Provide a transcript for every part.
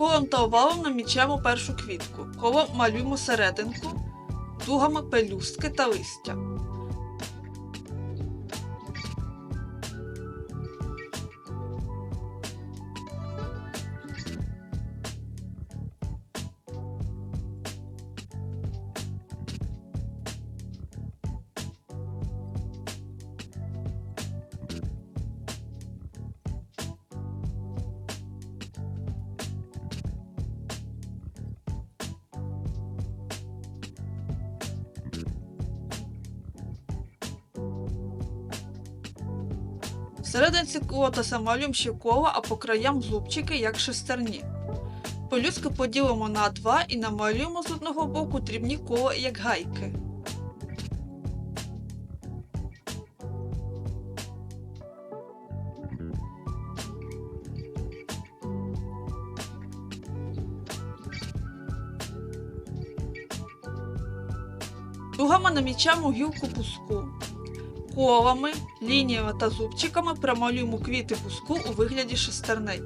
Колом та овалом намічаємо першу квітку. Колом малюємо серединку, дугами пелюстки та листя. В серединці лотоса малюємо ще коло, а по краям зубчики, як шестерні. Пелюстки поділимо на два і намалюємо з одного боку дрібні кола, як гайки. Дугами намічаємо гілку пуску. Колами, лініями та зубчиками промалюємо квіти пуску у вигляді шестерней.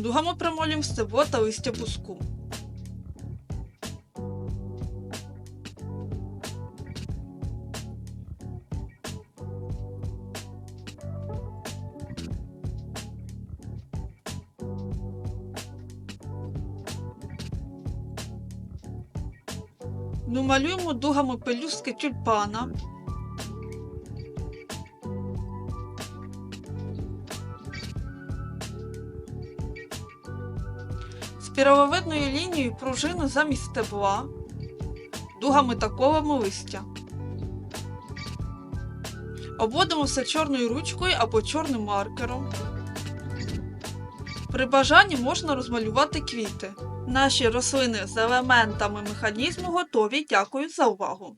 Дугами промалюємо стебло та листя пуску. Намалюємо дугами пелюстки тюльпана. Спіраловидною лінією пружину замість стебла, дугами та колами листя. Обводимо все чорною ручкою або чорним маркером. При бажанні можна розмалювати квіти. Наші рослини з елементами механізму готові. Дякую за увагу!